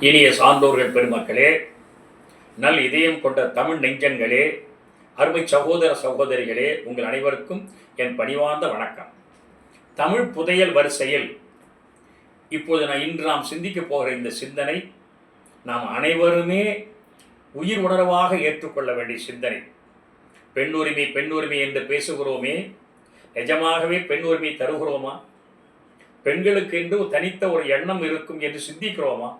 இனிய சான்றோர்கள் பெருமக்களே நல் இதயம் கொண்ட தமிழ் நெஞ்சங்களே அருமை சகோதர சகோதரிகளே உங்கள் அனைவருக்கும் என் பணிவார்ந்த வணக்கம். தமிழ் புதையல் வரிசையில் இப்போது நான் இன்று நாம் சிந்திக்கப் போகிற இந்த சிந்தனை நாம் அனைவருமே உயிர் உணர்வாக ஏற்றுக்கொள்ள வேண்டிய சிந்தனை. பெண் உரிமை பெண் உரிமை என்று பேசுகிறோமே நிஜமாகவே பெண் உரிமை தருகிறோமா? பெண்களுக்கு என்று தனித்த ஒரு எண்ணம் இருக்கும் என்று சிந்திக்கிறோமா?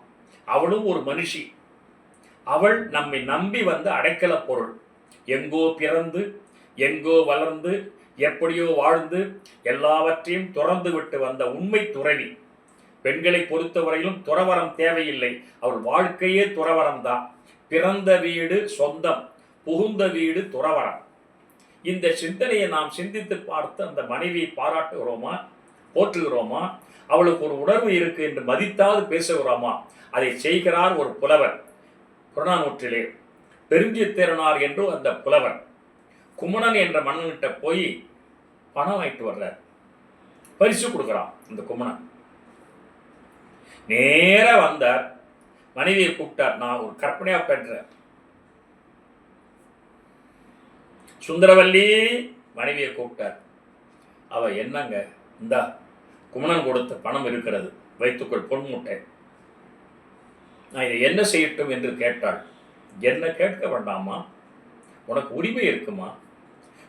அவளும் ஒரு மனுஷி. அவள் நம்மை நம்பி வந்த அடைக்கல பொருள். எங்கோ பிறந்து எங்கோ வளர்ந்து எப்படியோ வாழ்ந்து எல்லாவற்றையும் துறந்து விட்டு வந்த உண்மை துறவி. பெண்களை பொறுத்தவரையிலும் துறவரம் தேவையில்லை. அவள் வாழ்க்கையே துறவரம் தான். பிறந்த வீடு சொந்தம் புகுந்த வீடு துறவரம். இந்த சிந்தனையை நாம் சிந்தித்து பார்த்து அந்த மனைவியை பாராட்டுகிறோமா? போற்றுகிறோமா? அவளுக்கு ஒரு உணர்வு இருக்கு என்று மதித்தாவது பேசுகிறோமா? அதை செய்கிறார் ஒரு புலவர். புறநானூற்றிலே பெருஞ்சித்திரனார் என்று அந்த புலவர். குமணன் என்ற மன்னன்கிட்ட போய் பணம் வாங்கிட்டு வர்றார். பரிசு கொடுக்குறான் இந்த குமணன். நேர வந்தார். மனைவியை கூப்பிட்டார். நான் ஒரு கற்பனையா பெற்றேன் சுந்தரவல்லி மனைவியை கூப்பிட்டார். அவ என்னங்க? இந்தா. குமணன் கொடுத்த பணம் இருக்கிறது. வைத்துக்கொள் பொன் முட்டை நான் இதை என்ன செய்யட்டும் என்று கேட்டாள். என்ன கேட்க வேண்டாமா? உனக்கு உரிமை இருக்குமா?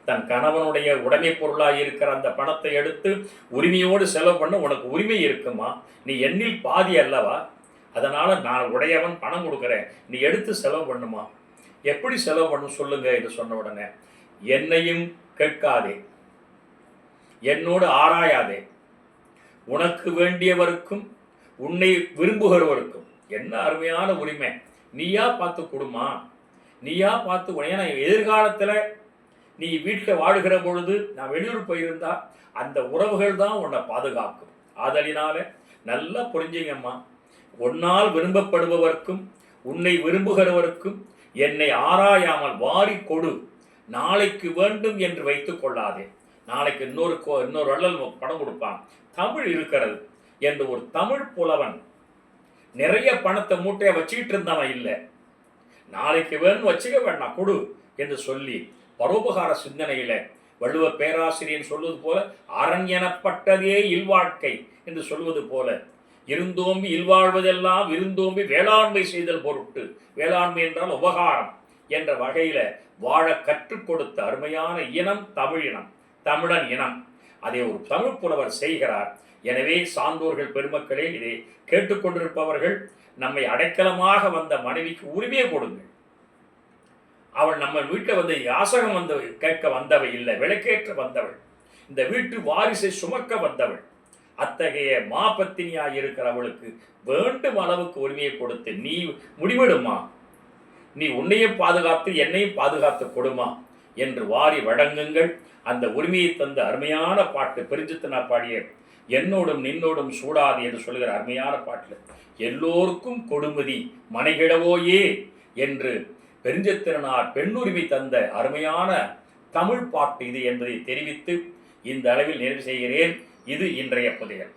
தன் கணவனுடைய உடைமை பொருளாக இருக்கிற அந்த பணத்தை எடுத்து உரிமையோடு செலவு பண்ண உனக்கு உரிமை இருக்குமா? நீ எண்ணில் பாதி அல்லவா? அதனால் நான் உடையவன் பணம் கொடுக்குறேன். நீ எடுத்து செலவு பண்ணுமா? எப்படி செலவு பண்ணும் சொல்லுங்க என்று சொன்ன உடனே என்னையும் கேட்காதே. என்னோடு ஆராயாதே. உனக்கு வேண்டியவருக்கும் உன்னை விரும்புகிறவருக்கும். என்ன அருமையான உரிமை. நீயா பார்த்து கொடுமா. நீயா பார்த்து கொடு. ஏன்னா எதிர்காலத்தில் நீ வீட்டில் வாழுகிற பொழுது நான் வெளியூர் போயிருந்தா அந்த உறவுகள் தான் உன்னை பாதுகாக்கும். ஆதலினால நல்லா புரிஞ்சுங்கம்மா. உன்னால் விரும்பப்படுபவர்க்கும் உன்னை விரும்புகிறவருக்கும் என்னை ஆராயாமல் வாரி கொடு. நாளைக்கு வேண்டும் என்று வைத்துக் கொள்ளாதே. நாளைக்கு இன்னொரு கோ- இன்னொரு வள்ளல் பணம் கொடுப்பான். தமிழ் இருக்கிறது என்று ஒரு தமிழ் புலவன் நிறைய பணத்தை மூட்டையை வச்சுக்கிட்டு இருந்தவன் இல்லை. நாளைக்கு வேணும் வச்சுக்க வேண்டாம் கொடு என்று சொல்லி பரோபகார சிந்தனையில வள்ளுவ பேராசிரியன் சொல்வது போல அரண் எனப்பட்டதே இல்வாழ்க்கை என்று சொல்வது போல இருந்தோம்பி இல்வாழ்வதெல்லாம் இருந்தோம்பி வேளாண்மை செய்தல் பொருட்டு வேளாண்மை என்றால் உபகாரம் என்ற வகையில வாழ கற்றுக் கொடுத்த அருமையான இனம் தமிழ் இனம் தமிழன் இனம் அதை ஒரு தமிழ் புலவர் செய்கிறார். எனவே சான்றோர்கள் பெருமக்களே இதை கேட்டுக்கொண்டிருப்பவர்கள் நம்மை அடைக்கலமாக வந்த மனைவிக்கு உரிமையை கொடுங்கள். அவள் நம்ம வீட்டில் வந்து யாசகம் வந்து கேட்க வந்தவள் இல்லை விளக்கேற்ற வந்தவள். இந்த வீட்டு வாரிசை சுமக்க வந்தவள். அத்தகைய மாபத்தினியாய் இருக்கிறவளுக்கு வேண்டும் அளவுக்கு உரிமையை கொடுத்து நீ முடிவெடுமா? நீ உன்னையும் பாதுகாத்து என்னையும் பாதுகாத்து கொடுமா? என்று வாரி வழங்குங்கள். அந்த உரிமையை தந்த அருமையான பாட்டு பெருஞ்சித்தனா பாடிய என்னோடும் நின்னோடும் சூடாது என்று சொல்கிற அருமையான பாட்டில் எல்லோருக்கும் கொடுமதி மனைகிடவோயே என்று பெருஞ்சத்திரனார் பெண்ணுரிமை தந்த அருமையான தமிழ் பாட்டு இது என்பதை தெரிவித்து இந்த அளவில் நிறைவு செய்கிறேன். இது இன்றைய புதையல்.